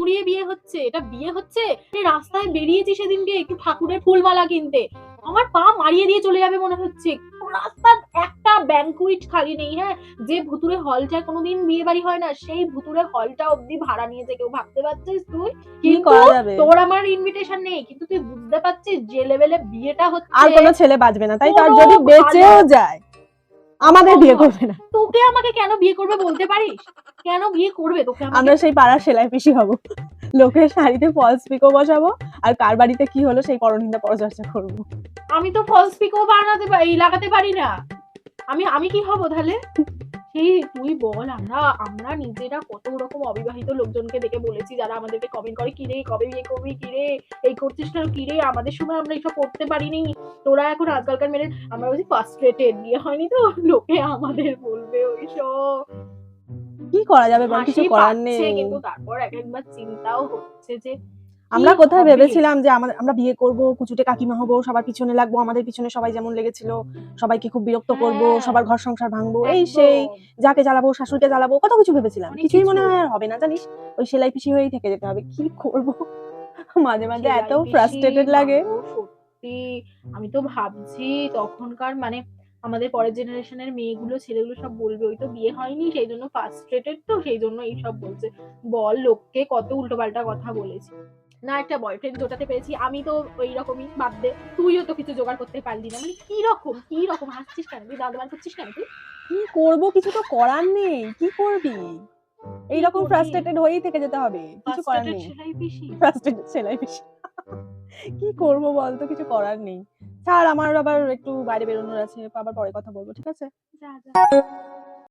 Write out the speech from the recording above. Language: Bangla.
মুড়িয়ে বিয়ে হচ্ছে এটা বিয়ে হচ্ছে? রাস্তায় বেরিয়েছি সেদিনকে একটু ঠাকুরের ফুলমালা কিনতে। আমার পা মারিয়ে দিয়ে চলে যাবে মনে হচ্ছে। রাস্তার একটা ব্যাংকুইট খালি নেই হ্যাঁ? যে ভুতুরে হলটা কোনোদিন বিয়ে বাড়ি হয় না সেই ভুতুরে হলটা অবধি ভাড়া নিয়েছে কেউ। ভাবতে পারছিস তুই? কিন্তু তোর আমার ইনভিটেশন নেই কিন্তু তুই বুঝতে পারছিস যে লেভেলে বিয়েটা হচ্ছে। আর কোনো ছেলে বাঁচবে না তাই তার যদি বেঁচেও যায় আমাদের বিয়ে করবে না। তোকে আমাকে কেন বিয়ে করবে বলতে পারিস? কেন বিয়ে করবে? তোকে আমরা সেই পাড়ার সেলাই পিসি হব। লোকের শাড়িতে ফলস পিকো বসাবো আর কার বাড়িতে কি হলো সেই পরনিন্দা পরচর্চা করব। আমি তো ফলস পিকও বানাতে পারি লাগাতে পারি না। আমি আমি কি হব তাহলে? সেই তুই বল আমরা আমরা নিজেরা কত রকম অবিবাহিত লোকজনকে দেখে বলেছি যারা আমাদেরকে কমেন্ট করে কিরে কবে বিয়ে করবি? কিরে এই করছিস না কিরে আমাদের সময় আমরা এইসব করতে পারিনি। তোরা এখন আজকালকার মেরে আমরা বলছি ফার্স্ট্রেটেড বিয়ে হয়নি তো? লোকে আমাদের বলবে ওইসব। কি করা যাবে বল? কিছু করার নেই। কিন্তু তারপর এক একবার চিন্তাও হচ্ছে যে আমরা কোথায় ভেবেছিলাম যে আমাদের আমরা বিয়ে করব কুচুটে কাকিমা হব সবার পিছনে লাগবো আমাদের পিছনে সবাই যেমন লেগেছিল সবাইকে খুব বিরক্ত করব হ্যাঁ। সবার ঘর সংসার ভাঙবো এই সেই যাকে জ্বালাবো শাশুড়িকে জ্বালাবো কত কিছু ভেবেছিলাম। কিছুই মনে হয় হবে না জানিস? ওই সেলাই পিসি হয়েই থেকে যেতে হবে কি করব? মাঝে মাঝে এত ফ্রাস্ট্রেটেড লাগে। সত্যি আমি তো ভাবছি তখনকার মানে আমাদের পরের জেনারেশনের মেয়েগুলো ছেলেগুলো সব বলবে ওই তো বিয়ে হয়নি সেই জন্য ফার্স্ট্রেটেড তো সেই জন্য এইসব বলছে। বল লোককে কত উল্টোপাল্টা কথা বলেছি। না একটা বয়ফ্রেন্ড জোটাতে পেরেছি আমি তো ওই রকমই বাদ দে তুইও তো কিছু জোগাড় করতে পারলি না। মানে কি রকম কি রকম হাসছিস কেন? তুই বার করছিস কেন তুই? কি করব কিছু তো করার নেই কি করবি? এইরককম করবি? ফ্রাস্ট্রেটেড হয়েই থেকে যেতে হবে কিছু করার নেই। ফ্রাস্ট্রেটেড সেলাই পিসি। কি করব বলতো কিছু করার নেই। ছাড় আমার আবার একটু বাইরে বেরোনোর আছে আবার পরে কথা বলব, ঠিক আছে? যা যা।